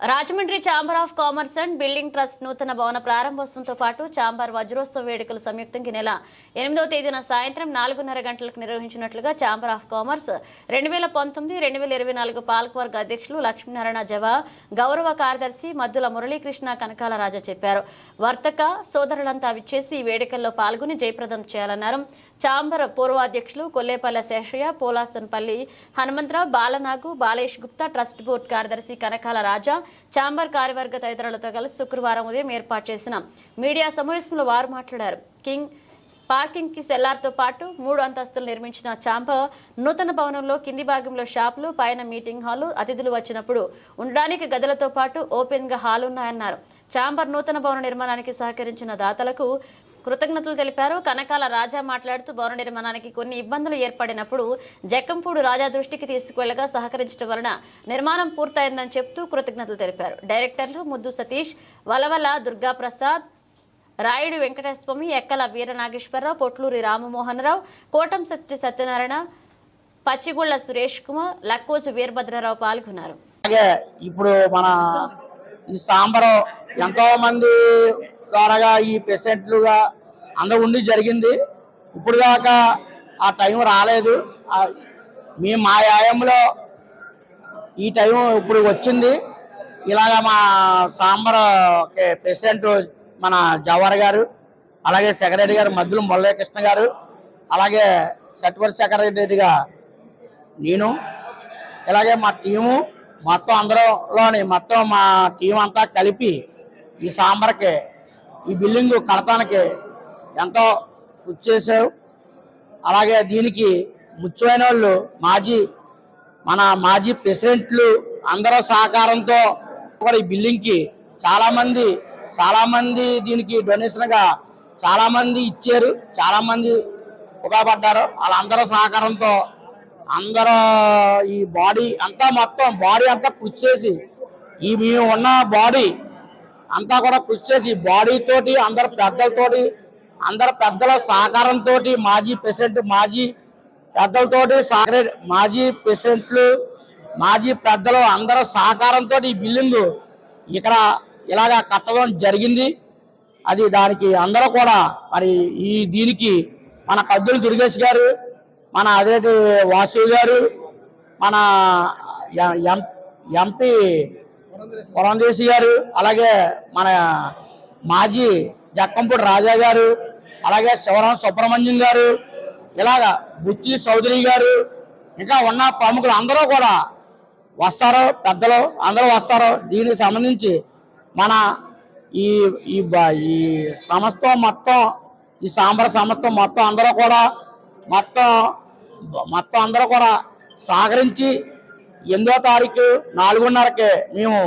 Rajahmundry chamber of commerce and building trust నూతన భవన ప్రారంభోత్సవంతో పాటు ఛాంబర్ వజ్రోత్సవ వేడుకలు సంయుక్తంగా నెల ఎనిమిదవ తేదీన సాయంత్రం నాలుగున్నర గంటలకు నిర్వహించినట్లుగా ఛాంబర్ ఆఫ్ కామర్స్ రెండు వేల పంతొమ్మిది రెండు వేల ఇరవై నాలుగు పాలకవర్గ అధ్యక్షులు లక్ష్మీనారాయణ జవా గౌరవ కార్యదర్శి మద్దుల మురళీకృష్ణ కనకాల రాజా చెప్పారు. వర్తక సోదరులంతా విచ్చేసి ఈ వేడుకల్లో పాల్గొని జయప్రదం చేయాలన్నారు. ఛాంబర్ పూర్వాధ్యక్షులు కొల్లేపల్లె శేషయ్య పోలాసన్పల్లి హనుమంతరావు బాలనాగు బాలేష్ గుప్తా ట్రస్ట్ బోర్డు కార్యదర్శి కనకాల రాజా ఛాంబర్ కార్యవర్గ తదితరులతో కలిసి శుక్రవారం ఉదయం ఏర్పాటు చేసిన మీడియా సమావేశంలో వారు మాట్లాడారు. కింగ్ పార్కింగ్కి సెల్లార్తో పాటు మూడు అంతస్తులు నిర్మించిన చాంప నూతన భవనంలో కింది భాగంలో షాపులు పైన మీటింగ్ హాలు అతిథులు వచ్చినప్పుడు ఉండడానికి గదులతో పాటు ఓపెన్గా హాల్ ఉన్నాయన్నారు చాంబర్ నూతన భవన నిర్మాణానికి సహకరించిన దాతలకు కృతజ్ఞతలు తెలిపారు. కనకాల రాజా మాట్లాడుతూ భవన నిర్మాణానికి కొన్ని ఇబ్బందులు ఏర్పడినప్పుడు జక్కంపూడు రాజా దృష్టికి తీసుకువెళ్ళగా సహకరించడం వలన నిర్మాణం పూర్తయిందని చెప్తూ కృతజ్ఞతలు తెలిపారు. డైరెక్టర్లు ముద్దు సతీష్ వలవల దుర్గాప్రసాద్ రాయుడు వెంకటేశ్వమి ఎక్కల వీర నాగేశ్వరరావు పొట్లూరి రామమోహన్ రావు సత్య సత్యనారాయణ పచ్చిగుళ్ళ సురేష్ కుమార్ లక్కోజు వీరభద్రరావు పాల్గొన్నారు. అలాగే ఇప్పుడు మన ఈ సాంబరం ఎంతో మంది ద్వారా ఈ పేషెంట్లుగా అందరూ ఉండి జరిగింది. ఇప్పుడు దాకా ఆ టైం రాలేదు. మేము మీ మా యాయంలో ఈ టైం ఇప్పుడు వచ్చింది. ఇలాగ మా సాంబర్ ప్రెసిడెంట్ మన జవహర్ గారు అలాగే సెక్రటరీ గారు మధ్యలో మురళీకృష్ణ గారు అలాగే సత్వర్ సెక్రటరీగా నేను ఇలాగే మా టీము మొత్తం అందరిలోని మొత్తం మా టీం అంతా కలిపి ఈ సాంబర్కి ఈ బిల్డింగ్ కడతానికి ఎంతో కృషి చేశారు. అలాగే దీనికి ముఖ్యమైన వాళ్ళు మాజీ మన మాజీ ప్రెసిడెంట్లు అందరూ సహకారంతో కూడా ఈ బిల్డింగ్కి చాలామంది చాలామంది దీనికి డొనేషన్గా చాలామంది ఇచ్చారు. చాలామంది ఉపయోగపడ్డారు వాళ్ళందరూ సహకారంతో అందరూ ఈ బాడీ అంతా మొత్తం బాడీ అంతా కృషి చేసి ఈ మేము ఉన్న బాడీ అంతా కూడా కృషి చేసి బాడీతోటి అందరు పెద్దలతోటి అందరు పెద్దల సహకారంతో మాజీ ప్రెసిడెంట్ మాజీ పెద్దలతోటి మాజీ ప్రెసిడెంట్లు మాజీ పెద్దలు అందరూ సహకారంతో ఈ బిల్డింగ్ ఇక్కడ ఇలాగ కట్టడం జరిగింది. అది దానికి అందరూ కూడా మరి ఈ దీనికి మన కద్దులు దుర్గేష్ గారు మన అదేటి వాసు గారు మన ఎం- ఎంపీ పురంధేశి గారు అలాగే మన మాజీ జక్కంపూడి రాజా గారు అలాగే శివరామ సుబ్రహ్మణ్యం గారు ఇలాగ బుచ్చి చౌదరి గారు ఇంకా ఉన్న ప్రముఖులు అందరూ కూడా వస్తారు పెద్దలు అందరూ వస్తారు. దీనికి సంబంధించి మన ఈ ఈ ఈ సంస్థ మొత్తం ఈ సాంబ్ర సంస్థ మొత్తం అందరూ కూడా మొత్తం మొత్తం అందరూ కూడా సహకరించి ఎనిమిదో తారీఖు నాలుగున్నరకే మేము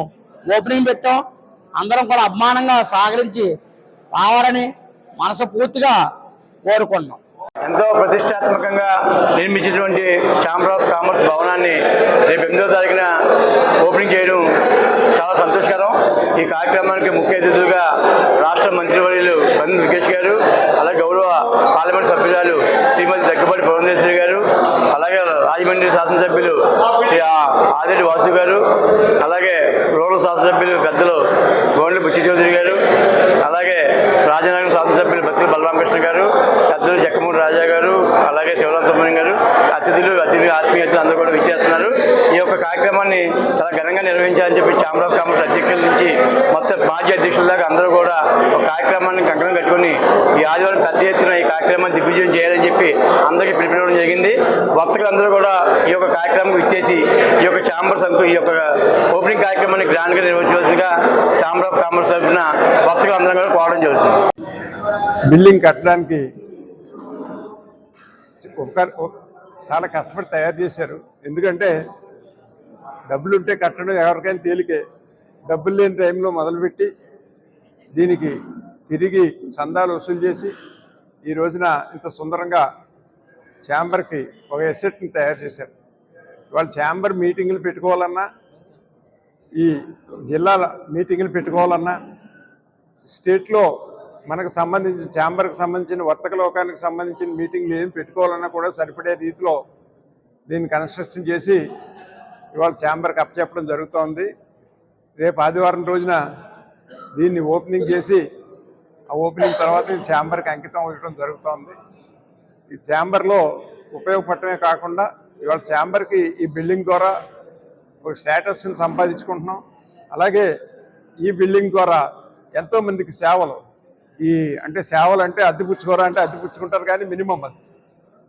ఓపెనింగ్ పెట్టాం. అందరం కూడా అభిమానంగా సహకరించి రావాలని మనసపూర్తిగా కోరుకున్నాం ఎంతో ప్రతిష్టాత్మకంగా నిర్మించినటువంటి ఛాంబర్ ఆఫ్ కామర్స్ భవనాన్ని రేపు ఎనిమిదో తారీఖున ఓపెనింగ్ చేయడం చాలా సంతోషకరం. ఈ కార్యక్రమానికి ముఖ్య అతిథులుగా రాష్ట్ర మంత్రివర్యులు పన్ను వికేష్ గారు అలాగే గౌరవ పార్లమెంట్ సభ్యురాలు శ్రీమతి దగ్గుబాటి పురంధేశ్వరి గారు అలాగే రాజమండ్రి శాసనసభ్యులు శ్రీ ఆ- ఆదిరెడ్డి వాసు గారు అలాగే రూరల్ శాసనసభ్యులు పెద్దలు గోండ్ల బుచ్చి చౌదరి గారు అలాగే రాజనగరం శాసనసభ్యులు బత్తుల బలరామకృష్ణ గారు పెద్దలు జక్కమూడి రాజా గారు అలాగే శివరాం సుబ్రహ్మణ్యం గారు అతిథులు అతిథి ఆత్మీయతలు అందరూ కూడా విచ్చేస్తున్నారు. ఈ యొక్క కార్యక్రమాన్ని చాలా ఘనంగా నిర్వహించాలని చెప్పి ఛాంబర్ ఆఫ్ కామర్స్ అధ్యక్షుల నుంచి మొత్తం మాజీ అధ్యక్షుల దాకా అందరూ కూడా ఒక కార్యక్రమాన్ని కంకణం కట్టుకొని ఈ ఆదివారం పెద్ద ఎత్తున ఈ కార్యక్రమాన్ని దిగ్విజయం చేయాలని చెప్పి అందరికీ పిలిపించడం జరిగింది. వర్తకులు అందరూ కూడా ఈ యొక్క కార్యక్రమం ఇచ్చేసి ఈ యొక్క ఛాంబర్ సంకు ఈ యొక్క ఓపెనింగ్ కార్యక్రమాన్ని గ్రాండ్గా నిర్వహించవలసిందిగా ఛాంబర్ ఆఫ్ కామర్స్ తరఫున వర్తకులు అందరం కూడా కోవడం జరుగుతుంది. బిల్డింగ్ కట్టడానికి ఒక చాలా కష్టపడి తయారు చేశారు. ఎందుకంటే డబ్బులు ఉంటే కట్టడం ఎవరికైనా తేలికే. డబ్బులు లేని టైంలో మొదలుపెట్టి దీనికి తిరిగి చందాలు వసూలు చేసి ఈ రోజున ఇంత సుందరంగా ఛాంబర్కి ఒక ఎసెట్ని తయారు చేశారు. ఇవాళ ఛాంబర్ మీటింగులు పెట్టుకోవాలన్నా ఈ జిల్లాల మీటింగులు పెట్టుకోవాలన్నా స్టేట్లో మనకు సంబంధించిన ఛాంబర్కి సంబంధించిన వర్తక లోకానికి సంబంధించిన మీటింగ్లు ఏం పెట్టుకోవాలన్నా కూడా సరిపడే రీతిలో దీన్ని కన్స్ట్రక్షన్ చేసి ఇవాళ ఛాంబర్కి అప్పచెప్పడం జరుగుతోంది. రేపు ఆదివారం రోజున దీన్ని ఓపెనింగ్ చేసి ఆ ఓపెనింగ్ తర్వాత ఈ ఛాంబర్కి అంకితం ఇవ్వడం జరుగుతోంది. ఈ ఛాంబర్లో ఉపయోగపడటమే కాకుండా ఇవాళ ఛాంబర్కి ఈ బిల్డింగ్ ద్వారా ఒక స్టేటస్ని సంపాదించుకుంటున్నాం. అలాగే ఈ బిల్డింగ్ ద్వారా ఎంతోమందికి సేవలు ఈ అంటే సేవలు అంటే అద్దె పుచ్చుకోరా అంటే అద్దె పుచ్చుకుంటారు కానీ మినిమం అది.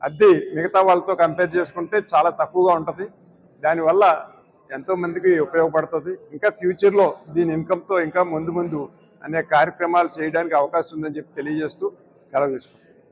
అద్దె మిగతా వాళ్ళతో కంపేర్ చేసుకుంటే చాలా తక్కువగా ఉంటుంది. దానివల్ల ఎంతోమందికి ఉపయోగపడుతుంది. ఇంకా ఫ్యూచర్లో దీని ఇన్కమ్తో ఇంకా ముందు ముందు అనేక కార్యక్రమాలు చేయడానికి అవకాశం ఉందని చెప్పి తెలియజేస్తూ సెలవు తీసుకుంటాం